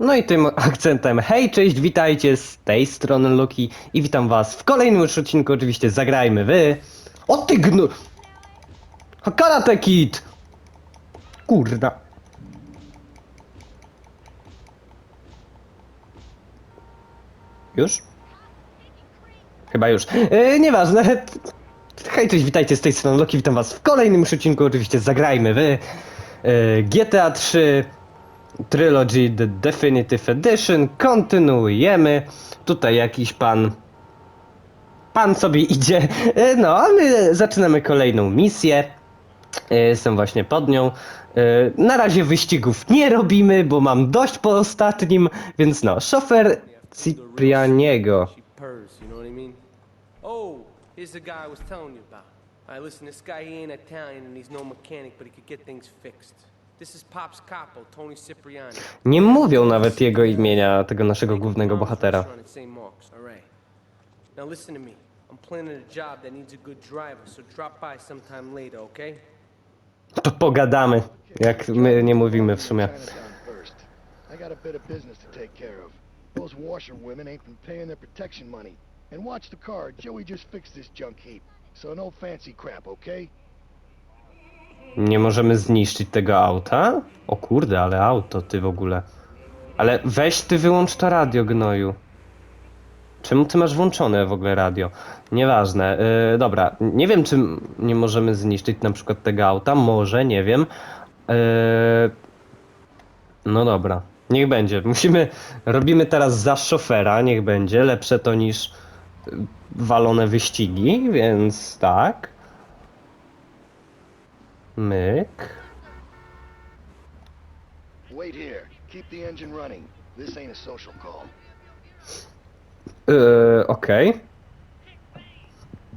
No i tym akcentem hej, cześć, witajcie z tej strony Luki i witam was w kolejnym już odcinku, oczywiście zagrajmy wy. O ty gnu... Karate Kid! Kurda. Już? Chyba już. E, nieważne. Hej, cześć, witajcie z tej strony Loki, witam was w kolejnym odcinku, oczywiście zagrajmy wy. GTA 3 Trilogy The Definitive Edition. Kontynuujemy. Tutaj jakiś pan. Pan sobie idzie. E, No, a my zaczynamy kolejną misję. E, Jestem właśnie pod nią. E, Na razie wyścigów nie robimy, bo mam dość po ostatnim, więc no, szofer Ciprianiego. I? Oh, here's the guy I was telling you about. Alright, listen, this guy he ain't Italian and he's no mechanic, but he could get things fixed. Nie mówią nawet jego imienia, tego naszego głównego bohatera. Now listen to me. I'm planning a job that needs a good driver, so drop by sometime later, okay? To pogadamy, jak my nie mówimy w sumie. Chinatown first. I got a bit of business to take care of. Those washerwomen ain't been paying their protection money. And watch the car, Joey just fixed this junk heap. So no fancy crap, okay? Nie możemy zniszczyć tego auta? O kurde, ale auto ty w ogóle. Ale weź ty wyłącz to radio, gnoju. Czemu ty masz włączone w ogóle radio? Nieważne. Yy, dobra, nie wiem czy nie możemy zniszczyć na przykład tego auta. Może, nie wiem. Yy, no dobra, niech będzie. Musimy, robimy teraz za szofera, niech będzie. Lepsze to niż y, walone wyścigi, więc tak. Myk. Wait here. Keep the engine running. This ain't a social call. Yy, okej.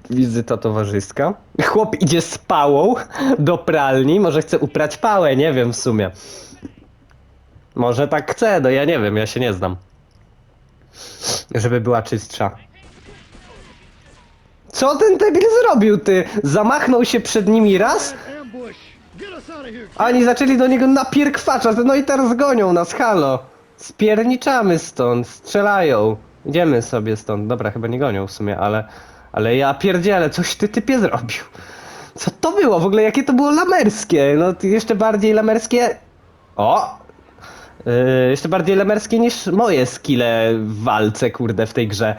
Wizyta towarzyska. Chłop idzie z pałą do pralni, może chce uprać pałę, nie wiem w sumie. Może tak chce, no ja nie wiem, ja się nie znam. Żeby była czystsza. Co ten debil zrobił, ty? Zamachnął się przed nimi raz, Ambush! Get us out of here! a oni zaczęli do niego napierkwaczać, no i teraz gonią nas, halo. Spierniczamy stąd, strzelają. Idziemy sobie stąd. Dobra, chyba nie gonią w sumie, ale... Ale ja pierdzielę, coś ty typie zrobił. Co to było? W ogóle jakie to było lamerskie? No jeszcze bardziej lamerskie... O! Yy, jeszcze bardziej lamerskie niż moje skille w walce, kurde, w tej grze.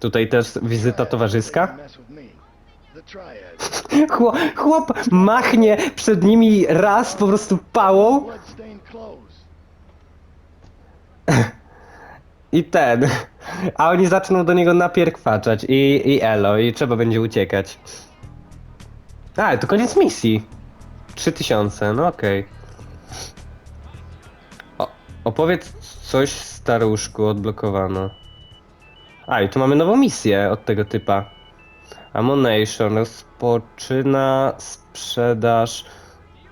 Tutaj też wizyta towarzyska. Chłop, chłop machnie przed nimi raz po prostu pałą i ten. A oni zaczną do niego napierkwaczać i, i elo, i trzeba będzie uciekać. A, to koniec misji. 3000, no okej. O, opowiedz coś staruszku, odblokowano. A, i tu mamy nową misję od tego typa. Ammunition rozpoczyna sprzedaż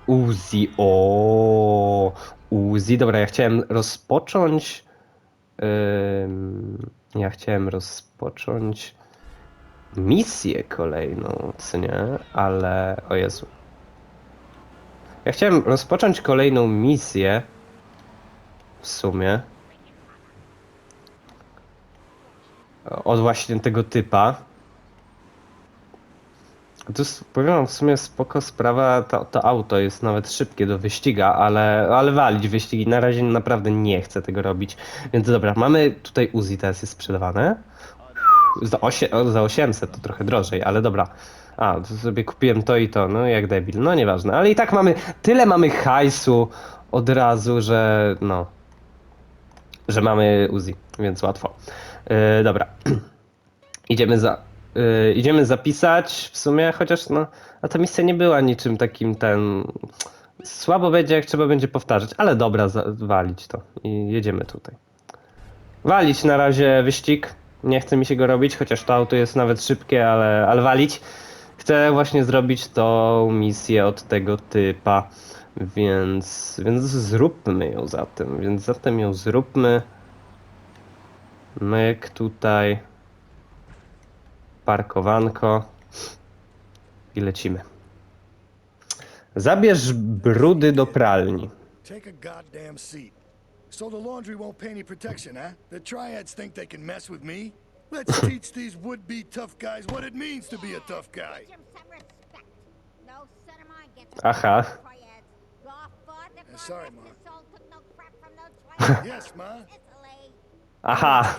Uzi. O, Uzi. Dobra, ja chciałem rozpocząć. Ym, ja chciałem rozpocząć misję kolejną, co nie? Ale. O Jezu. Ja chciałem rozpocząć kolejną misję. W sumie. Od właśnie tego typa. To jest, powiem wam, w sumie spoko sprawa, to, to auto jest nawet szybkie do wyściga, ale, ale walić wyścigi, na razie naprawdę nie chcę tego robić. Więc dobra, mamy tutaj Uzi, teraz jest sprzedawane. Za, osie, za 800 to trochę drożej, ale dobra. A, to sobie kupiłem to i to, no jak debil, no nieważne. Ale i tak mamy, tyle mamy hajsu od razu, że no, że mamy Uzi, więc łatwo. Yy, dobra. Idziemy za. Yy, idziemy zapisać w sumie, chociaż no. A ta misja nie była niczym takim ten. Słabo będzie, jak trzeba będzie powtarzać, ale dobra, walić to. I jedziemy tutaj. Walić na razie wyścig. Nie chce mi się go robić, chociaż to auto jest nawet szybkie, ale, ale walić. Chcę właśnie zrobić tą misję od tego typa. Więc, więc zróbmy ją zatem. Więc zatem ją zróbmy. Myk tutaj. Parkowanko. I lecimy. Zabierz brudy do pralni. Take a goddamn seat. So the laundry won't pay any protection, huh? The triads think they can mess with me? Let's teach these would-be tough guys what it means to be a tough guy. No Aha. Uh, sorry, Ma. no. Yes, Ma. Aha.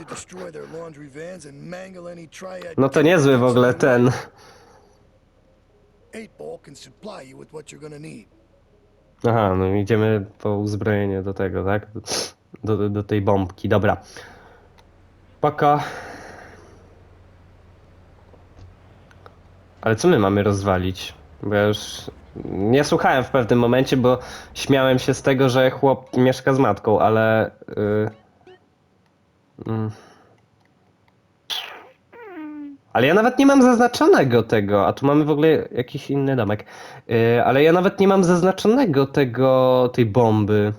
No to niezły w ogóle ten. Aha, no idziemy po uzbrojenie do tego, tak? Do, do, do tej bombki, dobra. Paka. Ale co my mamy rozwalić? Bo ja już nie słuchałem w pewnym momencie, bo śmiałem się z tego, że chłop mieszka z matką, ale. Yy... Mm. Ale ja nawet nie mam zaznaczonego tego, a tu mamy w ogóle jakiś inny domek. Yy, ale ja nawet nie mam zaznaczonego tego, tej bomby.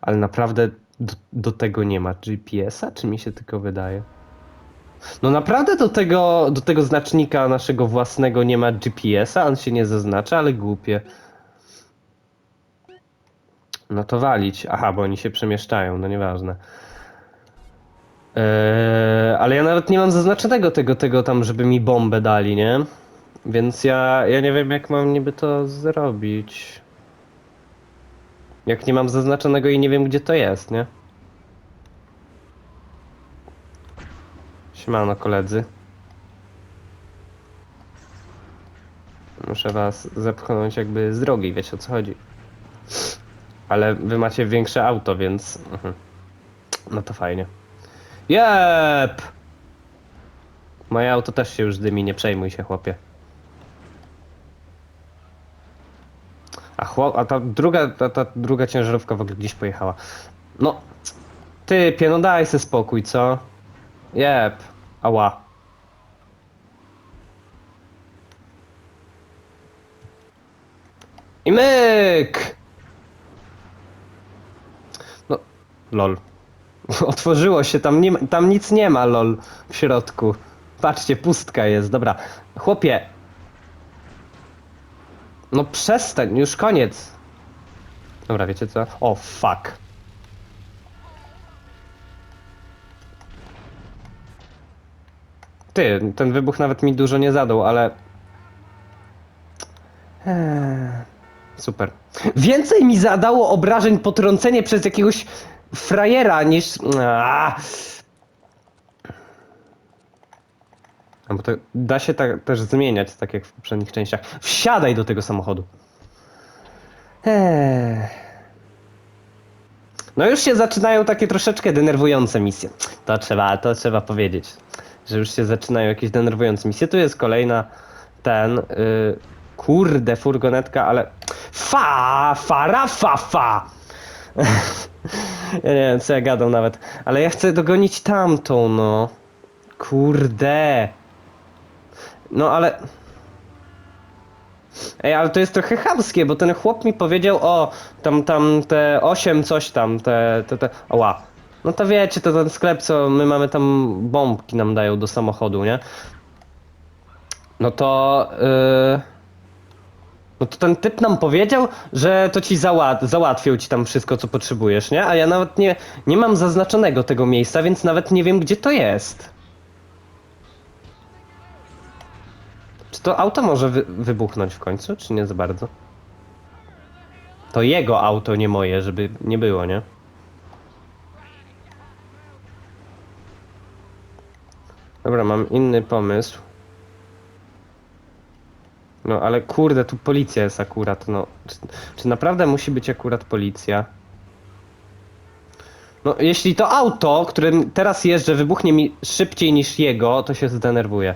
Ale naprawdę do, do tego nie ma GPS-a, czy mi się tylko wydaje? No naprawdę do tego, do tego znacznika naszego własnego nie ma GPS-a, on się nie zaznacza, ale głupie. No to walić. Aha, bo oni się przemieszczają, no nieważne. Eee, ale ja nawet nie mam zaznaczonego tego, tego tam, żeby mi bombę dali, nie? Więc ja, ja nie wiem, jak mam niby to zrobić. Jak nie mam zaznaczonego i nie wiem, gdzie to jest, nie? Siemano, koledzy. Muszę was zepchnąć jakby z drogi, wiecie o co chodzi. Ale wy macie większe auto, więc... Mhm. No to fajnie. Jep! Moje auto też się już dymi, nie przejmuj się, chłopie. A, chłop, a ta druga, ta, ta druga ciężarówka w ogóle gdzieś pojechała. No, typie, no daj se spokój, co? Jep, ała. I myk! No, lol. Otworzyło się, tam, nie, tam nic nie ma, lol, w środku. Patrzcie, pustka jest, dobra. Chłopie. No przestań, już koniec. Dobra, wiecie co? O, fuck. Ty, ten wybuch nawet mi dużo nie zadał, ale... Eee, Super. Więcej mi zadało obrażeń potrącenie przez jakiegoś frajera niż... A bo to da się tak też zmieniać, tak jak w poprzednich częściach. Wsiadaj do tego samochodu. Eee. No już się zaczynają takie troszeczkę denerwujące misje. To trzeba, to trzeba powiedzieć, że już się zaczynają jakieś denerwujące misje. Tu jest kolejna ten, y, kurde, furgonetka, ale fa, fara, fa, fa. ja nie wiem, co ja gadam nawet, ale ja chcę dogonić tamtą, no. Kurde. No ale... Ej, ale to jest trochę chamskie, bo ten chłop mi powiedział, o, tam, tam te 8 coś tam, te, te, te, oła. No to wiecie, to ten sklep, co my mamy tam, bombki nam dają do samochodu, nie? No to, yy... No to ten typ nam powiedział, że to ci załat załatwią ci tam wszystko, co potrzebujesz, nie? A ja nawet nie, nie mam zaznaczonego tego miejsca, więc nawet nie wiem, gdzie to jest. Czy to auto może wy wybuchnąć w końcu, czy nie za bardzo? To jego auto, nie moje, żeby nie było, nie? Dobra, mam inny pomysł. No ale kurde, tu policja jest akurat, no. Czy, czy naprawdę musi być akurat policja? No, jeśli to auto, którym teraz jeżdżę, wybuchnie mi szybciej niż jego, to się zdenerwuję.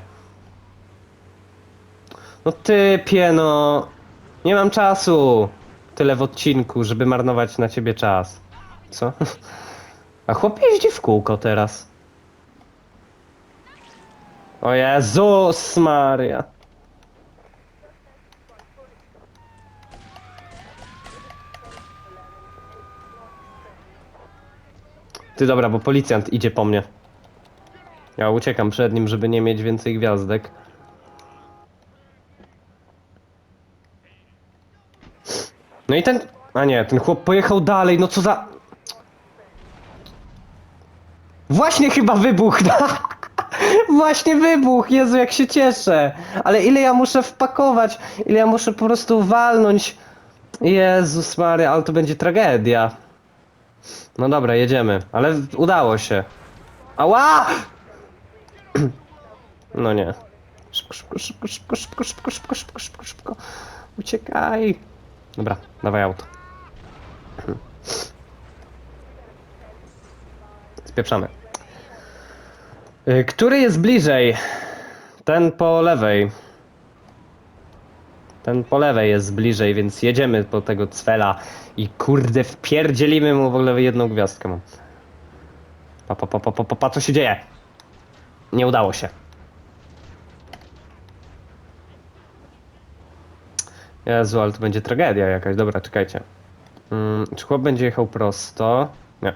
No typie, no. Nie mam czasu. Tyle w odcinku, żeby marnować na ciebie czas. Co? A chłop jeździ w kółko teraz. O Jezus Maria. Ty dobra, bo policjant idzie po mnie. Ja uciekam przed nim, żeby nie mieć więcej gwiazdek. No i ten... A nie, ten chłop pojechał dalej, no co za... Właśnie chyba wybuch. Właśnie wybuch, Jezu, jak się cieszę. Ale ile ja muszę wpakować, ile ja muszę po prostu walnąć. Jezus Mary, ale to będzie tragedia. No dobra, jedziemy. Ale udało się. Ała! No nie. Szybko, szybko, szybko, szybko, szybko, szybko, szybko, szybko, szybko, szybko. Uciekaj. Dobra, dawaj auto. Spieprzamy. Y, Który jest bliżej? Ten po lewej. Ten po lewej jest bliżej, więc jedziemy po tego cwela i kurde wpierdzielimy mu w ogóle jedną gwiazdkę. Pa, pa, pa, pa, pa, pa, pa co się dzieje? Nie udało się. Jezu, ale to będzie tragedia jakaś. Dobra, czekajcie. Mm, czy chłop będzie jechał prosto? Nie.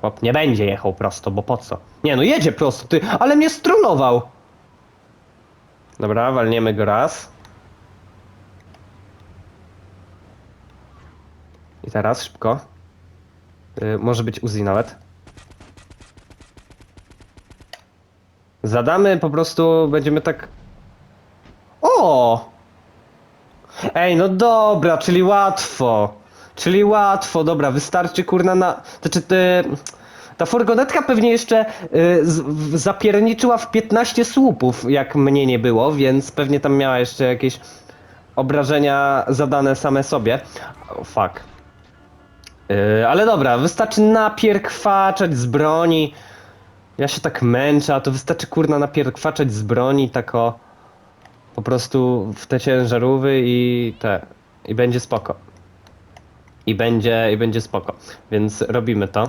Chłop nie będzie jechał prosto, bo po co? Nie no, jedzie prosto, ty, ale mnie strunował! Dobra, walniemy go raz. I teraz szybko. Y, może być Uzi nawet. Zadamy po prostu, będziemy tak... O! Ej, no dobra, czyli łatwo. Czyli łatwo, dobra, wystarczy kurna na... Znaczy ty... Ta furgonetka pewnie jeszcze y, z, zapierniczyła w 15 słupów, jak mnie nie było, więc pewnie tam miała jeszcze jakieś obrażenia zadane same sobie. Oh, fuck. Yy, ale dobra, wystarczy napierkwaczać z broni. Ja się tak męczę, a to wystarczy kurna napierkwaczać z broni, tak o po prostu w te ciężarówy i te. I będzie spoko. I będzie, i będzie spoko. Więc robimy to.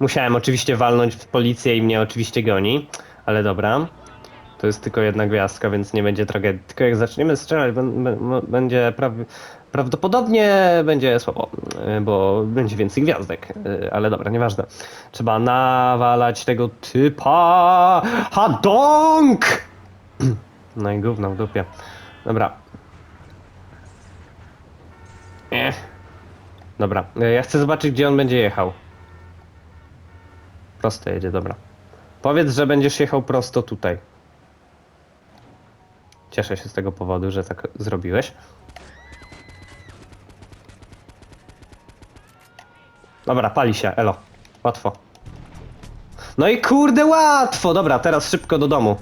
Musiałem oczywiście walnąć w policję i mnie oczywiście goni, ale dobra. To jest tylko jedna gwiazdka, więc nie będzie tragedii. Tylko jak zaczniemy strzelać, bę- bę- będzie praw, prawdopodobnie będzie słabo, y, bo będzie więcej gwiazdek. y, Ale dobra, nieważne. Trzeba nawalać tego typa. Hadong! No i gówno w dupie. Dobra. Ech. Dobra, y, ja chcę zobaczyć, gdzie on będzie jechał. Prosto jedzie, dobra. Powiedz, że będziesz jechał prosto tutaj. Cieszę się z tego powodu, że tak zrobiłeś. Dobra, pali się, elo. Łatwo. No i kurde, łatwo! Dobra, teraz szybko do domu.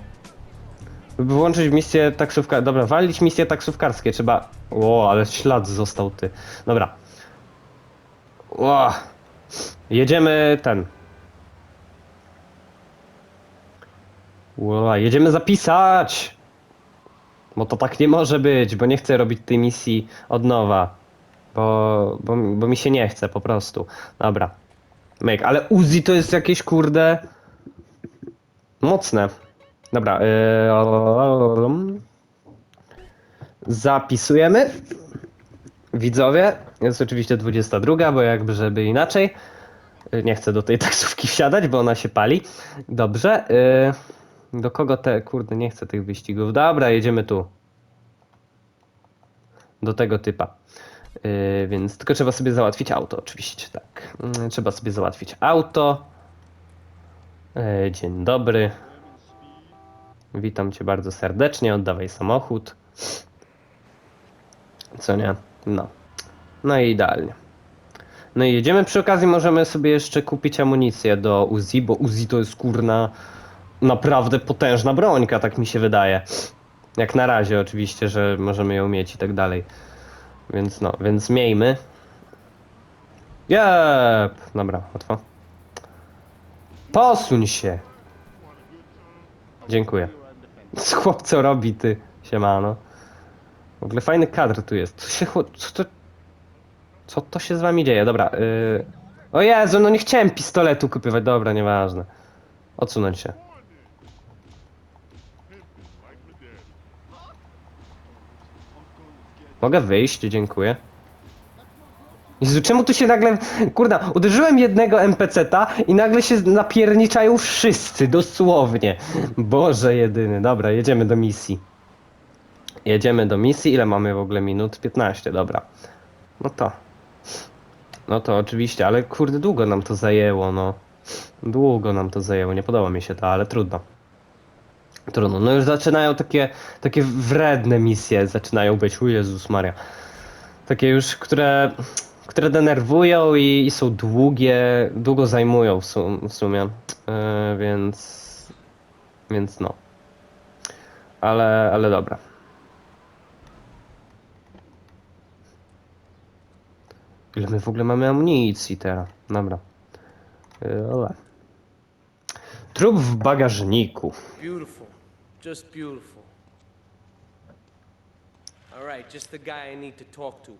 Wyłączyć misję taksówka. Dobra, walić misje taksówkarskie. Trzeba. O, ale ślad został ty. Dobra. O. Jedziemy ten. Ło, jedziemy zapisać! Bo to tak nie może być, bo nie chcę robić tej misji od nowa. Bo, bo, bo mi się nie chce po prostu. Dobra. Myk, ale Uzi to jest jakieś kurde. Mocne. Dobra. Yy... Zapisujemy. Widzowie. Jest oczywiście 22, bo jakby żeby inaczej. Yy, Nie chcę do tej taksówki wsiadać, bo ona się pali. Dobrze. Yy... Do kogo te. Kurde, nie chcę tych wyścigów. Dobra, jedziemy tu. Do tego typa. Yy, więc tylko trzeba sobie załatwić auto, oczywiście, tak. Yy, trzeba sobie załatwić auto. Yy, dzień dobry. Witam cię bardzo serdecznie, oddawaj samochód. Co nie? No. No i idealnie. No i jedziemy. Przy okazji możemy sobie jeszcze kupić amunicję do Uzi, bo Uzi to jest kurna naprawdę potężna brońka, tak mi się wydaje. Jak na razie oczywiście, że możemy ją mieć i tak dalej. Więc no, więc miejmy. Jep! Dobra, łatwo. Posuń się! Dziękuję. Chłop co robi ty? Siemano. W ogóle fajny kadr tu jest. Co się. Co to... Co to się z wami dzieje? Dobra, yy... O Jezu, no nie chciałem pistoletu kupywać. Dobra, nieważne. Odsunąć się. Mogę wyjść, dziękuję. Jezu, czemu tu się nagle... Kurda, uderzyłem jednego NPC-ta i nagle się napierniczają wszyscy, dosłownie. Boże jedyny. Dobra, jedziemy do misji. Jedziemy do misji. Ile mamy w ogóle minut? 15, dobra. No to. No to oczywiście, ale kurde, długo nam to zajęło, no. Długo nam to zajęło, nie podoba mi się to, ale trudno. Trudno, no już zaczynają takie, takie wredne misje, zaczynają być, o Jezus Maria. Takie już, które, które denerwują i, i są długie, długo zajmują w, sum, w sumie, yy, więc, więc no. Ale, ale dobra. Ile my w ogóle mamy amunicji teraz? Dobra. Yy, ale. Trup w bagażniku. Beautiful. Just beautiful. Alright, just the guy I need to talk to.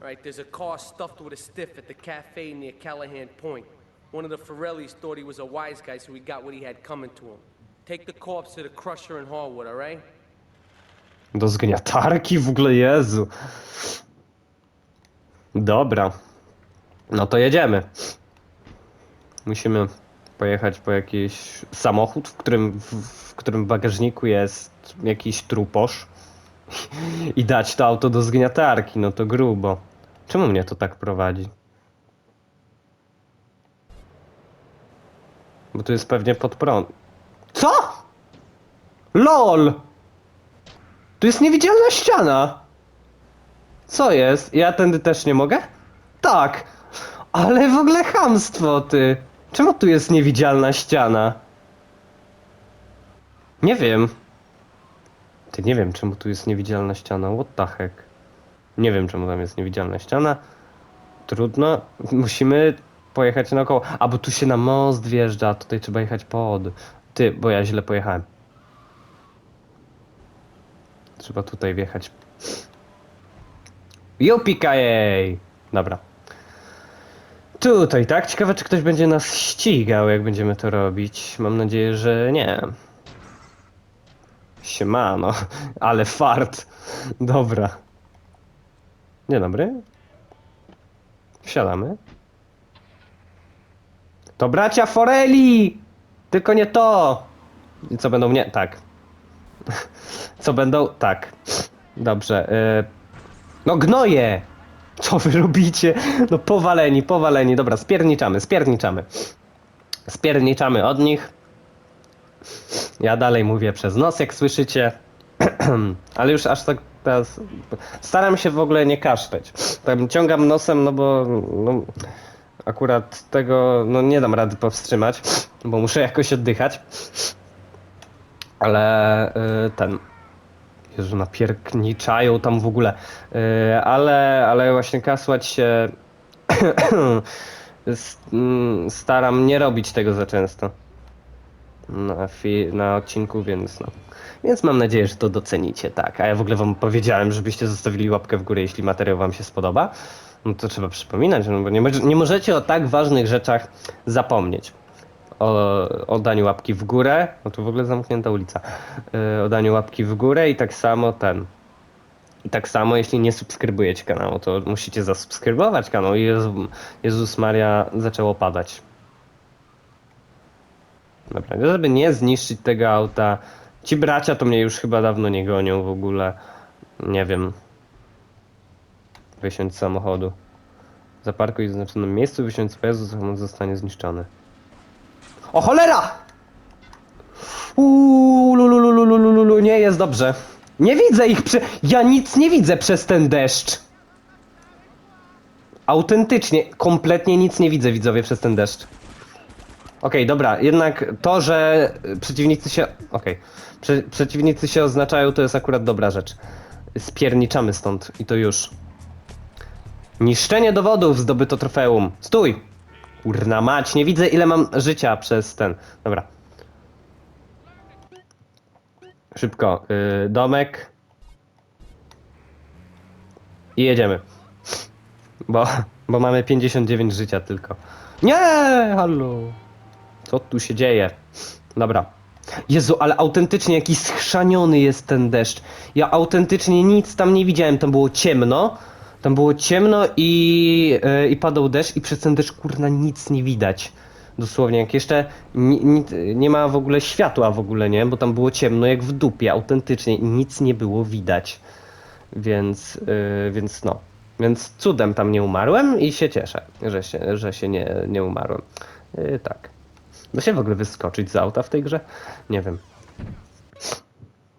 Alright, there's a car stuffed with a stiff at the cafe near Callahan Point. One of the Forellis thought he was a wise guy, so he got what he had coming to him. Take the corpse to the crusher in Harwood, alright? Do zgniatarki w ogóle, Jezu. Dobra. No to jedziemy. Musimy pojechać po jakiś samochód, w którym w, w którym bagażniku jest jakiś truposz i dać to auto do zgniatarki, no to grubo. Czemu mnie to tak prowadzi? Bo tu jest pewnie pod prąd. Co? LOL! Tu jest niewidzialna ściana. Co jest? Ja tędy też nie mogę? Tak. Ale w ogóle chamstwo, ty. Czemu tu jest niewidzialna ściana? Nie wiem. Ty nie wiem, czemu tu jest niewidzialna ściana. What the heck? Nie wiem, czemu tam jest niewidzialna ściana. Trudno. Musimy pojechać naokoło. A, bo tu się na most wjeżdża, tutaj trzeba jechać pod. Ty, bo ja źle pojechałem. Trzeba tutaj wjechać. Jupikajej! Dobra. Tutaj, tak? Ciekawe, czy ktoś będzie nas ścigał, jak będziemy to robić. Mam nadzieję, że nie. Siemano, ale fart. Dobra. Dzień dobry. Wsiadamy. To bracia Foreli! Tylko nie to! I co będą mnie? Tak. Co będą? Tak. Dobrze. y, No gnoje! Co wy robicie? No powaleni, powaleni. Dobra, spierniczamy, spierniczamy. Spierniczamy od nich. Ja dalej mówię przez nos, jak słyszycie. Ale już aż tak teraz... Staram się w ogóle nie kaszleć. Tam ciągam nosem, no bo... No, akurat tego no nie dam rady powstrzymać, bo muszę jakoś oddychać. Ale y, ten. Jezu, napierkniczają tam w ogóle. Y, ale, ale właśnie kasłać się. mm, staram nie robić tego za często. Na, na odcinku, więc no. Więc mam nadzieję, że to docenicie, tak. A ja w ogóle wam powiedziałem, żebyście zostawili łapkę w górę, jeśli materiał wam się spodoba. No to trzeba przypominać, no bo nie, nie możecie o tak ważnych rzeczach zapomnieć o, daniu łapki w górę. No tu w ogóle zamknięta ulica. Yy, o daniu łapki w górę i tak samo ten. I tak samo, jeśli nie subskrybujecie kanału, to musicie zasubskrybować kanał. I Jezu, Jezus Maria zaczęło padać. Dobra, żeby nie zniszczyć tego auta. Ci bracia to mnie już chyba dawno nie gonią w ogóle. Nie wiem. Wysiąść z samochodu. Zaparkuj w zaznaczonym miejscu, wysiąść z pojazdu, samochód zostanie zniszczony. O cholera! Uuu, nie jest dobrze. Nie widzę ich prze... Ja nic nie widzę przez ten deszcz. Autentycznie, kompletnie nic nie widzę, widzowie, przez ten deszcz. Okej, dobra, jednak to, że przeciwnicy się... Okej. Prze przeciwnicy się oznaczają, to jest akurat dobra rzecz. Spierniczamy stąd i to już. Niszczenie dowodów, zdobyto trofeum. Stój! Kurna mać, nie widzę ile mam życia przez ten. Dobra. Szybko. Yy, domek. I jedziemy. Bo, bo mamy 59 życia tylko. Nie! Hallo! Co tu się dzieje? Dobra. Jezu, ale autentycznie jaki schrzaniony jest ten deszcz. Ja autentycznie nic tam nie widziałem, tam było ciemno. Tam było ciemno i, yy, i padał deszcz i przez ten deszcz kurna nic nie widać. Dosłownie, jak jeszcze ni, ni, nie ma w ogóle światła w ogóle, nie? Bo tam było ciemno jak w dupie, autentycznie i nic nie było widać. Więc, yy, więc no. Więc cudem tam nie umarłem i się cieszę, że się, że się nie, nie umarłem. Yy, tak. Da się w ogóle wyskoczyć z auta w tej grze? Nie wiem.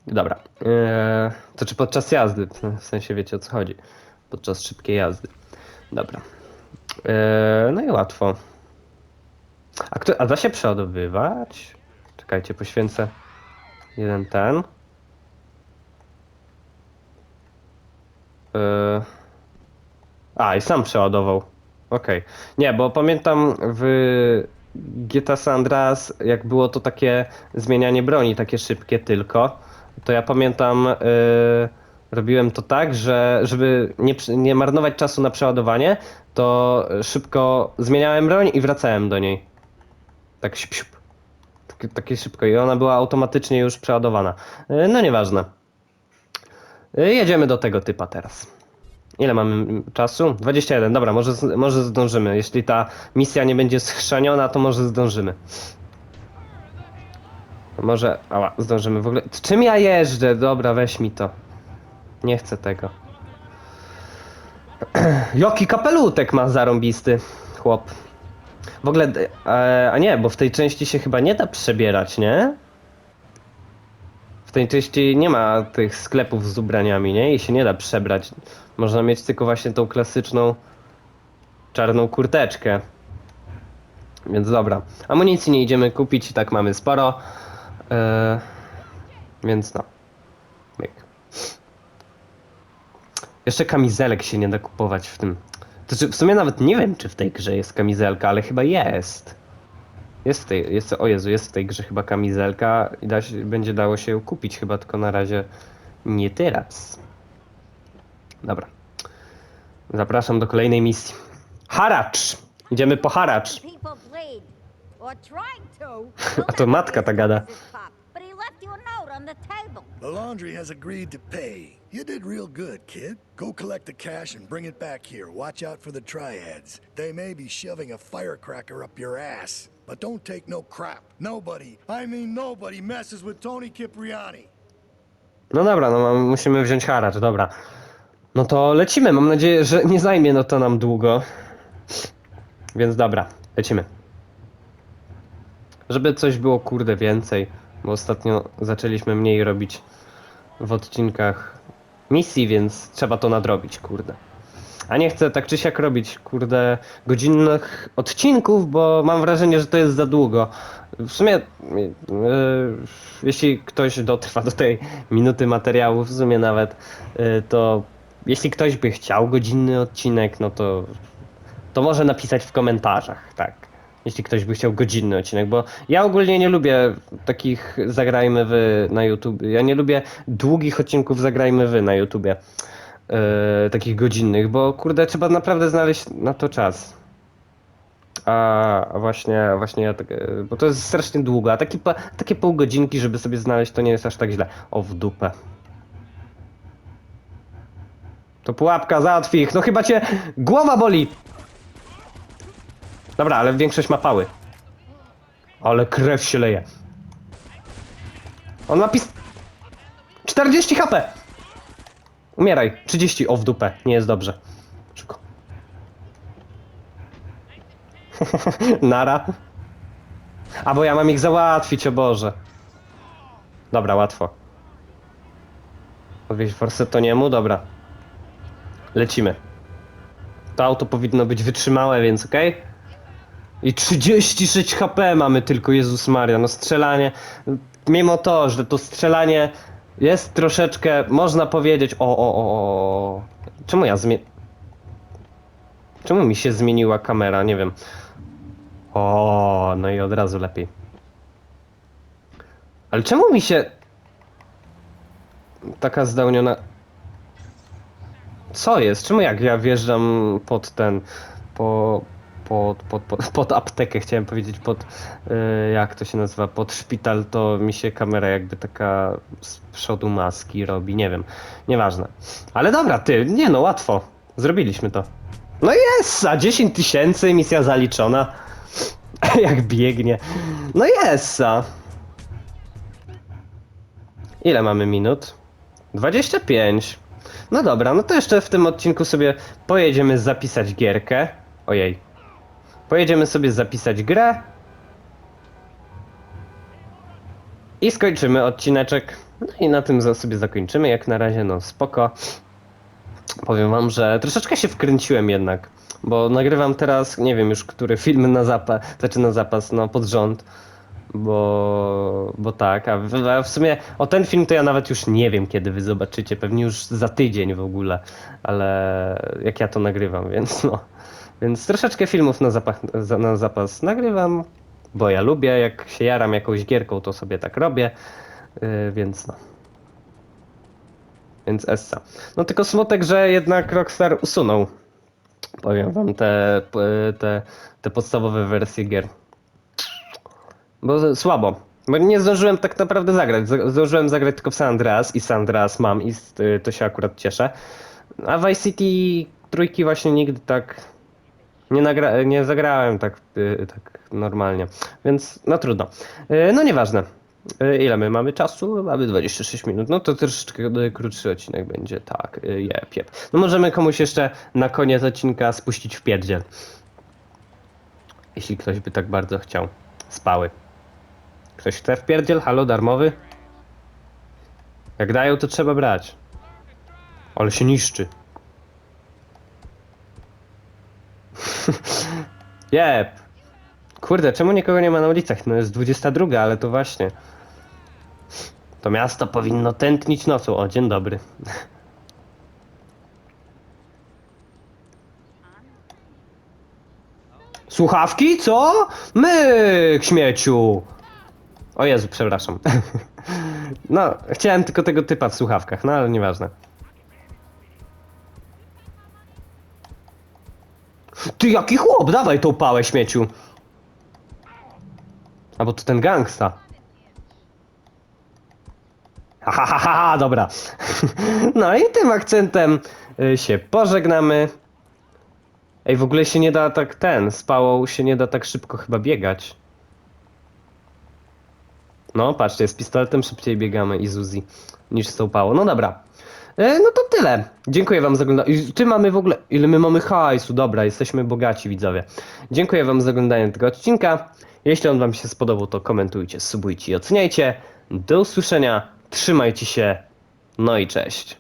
Dobra. Yy, to czy podczas jazdy? W sensie wiecie o co chodzi. Podczas szybkiej jazdy. Dobra. Yy, no i łatwo. A, kto, a da się przeładowywać? Czekajcie, poświęcę jeden ten. Yy. A, i sam przeładował. Okej. Nie, bo pamiętam w GTA San jak było to takie zmienianie broni, takie szybkie tylko, to ja pamiętam, yy, robiłem to tak, że żeby nie, nie marnować czasu na przeładowanie, to szybko zmieniałem broń i wracałem do niej. Tak siup, siup. Takie, takie szybko i ona była automatycznie już przeładowana. Yy, no nieważne. Yy, jedziemy do tego typa teraz. Ile mamy czasu? 21, dobra, może, może zdążymy. Jeśli ta misja nie będzie schrzaniona, to może zdążymy. Może, ała, zdążymy w ogóle. Czym ja jeżdżę? Dobra, weź mi to. Nie chcę tego. Joki kapelutek ma zarąbisty chłop. W ogóle, e, a nie, bo w tej części się chyba nie da przebierać, nie? W tej części nie ma tych sklepów z ubraniami, nie? I się nie da przebrać. Można mieć tylko właśnie tą klasyczną czarną kurteczkę. Więc dobra. Amunicji nie idziemy kupić i tak mamy sporo. Eee, więc no. Myk. Jeszcze kamizelek się nie da kupować w tym. To znaczy, w sumie nawet nie wiem, czy w tej grze jest kamizelka, ale chyba jest. Jest w tej, jest, o Jezu, jest w tej grze chyba kamizelka i da się, będzie dało się ją kupić, chyba tylko na razie nie teraz. Dobra. Zapraszam do kolejnej misji. Haracz! Idziemy po haracz. A to matka ta gada. The laundry has agreed to pay. You did real good, kid. Go collect the cash and bring it back here. Watch out for the triads. They may be shoving a firecracker up your ass. But don't take no crap. Nobody, I mean nobody, messes with Tony Cipriani. No dobra, no musimy wziąć haracz, dobra. No to lecimy, mam nadzieję, że nie zajmie no to nam długo. Więc dobra, lecimy. Żeby coś było kurde więcej, bo ostatnio zaczęliśmy mniej robić w odcinkach misji, więc trzeba to nadrobić, kurde. A nie chcę tak czy siak robić, kurde, godzinnych odcinków, bo mam wrażenie, że to jest za długo. W sumie, yy, jeśli ktoś dotrwa do tej minuty materiału, w sumie nawet, yy, to jeśli ktoś by chciał godzinny odcinek, no to, to może napisać w komentarzach, tak. Jeśli ktoś by chciał godzinny odcinek, bo ja ogólnie nie lubię takich zagrajmy wy na YouTube. Ja nie lubię długich odcinków zagrajmy wy na YouTubie. Yy, takich godzinnych, bo kurde trzeba naprawdę znaleźć na to czas. A właśnie, właśnie ja tak, yy, bo to jest strasznie długo, a takie, pa- takie pół godzinki, żeby sobie znaleźć, to nie jest aż tak źle. O, w dupę. To pułapka, załatwi ich. No chyba cię głowa boli. Dobra, ale większość ma pały. Ale krew się leje. On ma pis... 40 HP! Umieraj. 30. O, w dupę. Nie jest dobrze. Szybko. Nara. A bo ja mam ich załatwić, o Boże. Dobra, łatwo. Odwieźć Forsetoniemu? Dobra. Lecimy. To auto powinno być wytrzymałe, więc okej? I 36 HP mamy tylko, Jezus Maria, no strzelanie, mimo to, że to strzelanie jest troszeczkę, można powiedzieć, o, o, o, o, czemu ja zmie... Czemu mi się zmieniła kamera, nie wiem. O, no i od razu lepiej. Ale czemu mi się taka zdałniona... Co jest? Czemu jak ja wjeżdżam pod ten, po, pod, pod, pod, pod aptekę, chciałem powiedzieć, pod, y, jak to się nazywa, pod szpital, to mi się kamera jakby taka z przodu maski robi, nie wiem, nieważne. Ale dobra, ty, nie no, łatwo, zrobiliśmy to. No jest, a 10 tysięcy, misja zaliczona. jak biegnie. No jest, a. Ile mamy minut? 25. No dobra, no to jeszcze w tym odcinku sobie pojedziemy zapisać gierkę. Ojej. Pojedziemy sobie zapisać grę. I skończymy odcineczek. No i na tym sobie zakończymy. Jak na razie, no spoko. Powiem wam, że troszeczkę się wkręciłem jednak. Bo nagrywam teraz, nie wiem już, który film na zapas, znaczy na zapas, no pod rząd. Bo, bo tak, a w, a w sumie o ten film to ja nawet już nie wiem kiedy wy zobaczycie, pewnie już za tydzień w ogóle, ale jak ja to nagrywam, więc no. Więc troszeczkę filmów na, zapach, za- na zapas nagrywam, bo ja lubię, jak się jaram jakąś gierką, to sobie tak robię, yy, więc no. Więc Essa. No tylko smutek, że jednak Rockstar usunął, powiem wam, te, te, te podstawowe wersje gier. Bo słabo. Bo nie zdążyłem tak naprawdę zagrać. Zdążyłem zagrać tylko w San Andreas i San Andreas mam i y, to się akurat cieszę. A Vice City trójki właśnie nigdy tak nie, nagra- nie zagrałem tak, y, tak normalnie. Więc no trudno. Y, No nieważne. Y, Ile my mamy czasu? Mamy 26 minut. No to troszeczkę krótszy odcinek będzie. Tak, y, jep, jep. No możemy komuś jeszcze na koniec odcinka spuścić w pierdziel. Jeśli ktoś by tak bardzo chciał. Spały. Ktoś chce w pierdziel? Halo, darmowy? Jak dają, to trzeba brać. Ale się niszczy. Jep. Kurde, czemu nikogo nie ma na ulicach? No jest 22, ale to właśnie. To miasto powinno tętnić nocą. O, dzień dobry. Słuchawki? Co? Myk, śmieciu! O Jezu, przepraszam. No, chciałem tylko tego typa w słuchawkach, no ale nieważne. Ty jaki chłop, dawaj tą pałę śmieciu. Albo to ten gangsta. Ha, ha, ha, ha, dobra. No i tym akcentem y, się pożegnamy. Ej, w ogóle się nie da tak ten, z pałą się nie da tak szybko chyba biegać. No, patrzcie, z pistoletem szybciej biegamy i z Uzi niż z tą pałą. No dobra. E, no to tyle. Dziękuję wam za oglądanie. I Ty mamy w ogóle... Ile my mamy hajsu? Dobra, jesteśmy bogaci widzowie. Dziękuję wam za oglądanie tego odcinka. Jeśli on wam się spodobał, to komentujcie, subujcie i oceniajcie. Do usłyszenia. Trzymajcie się. No i cześć.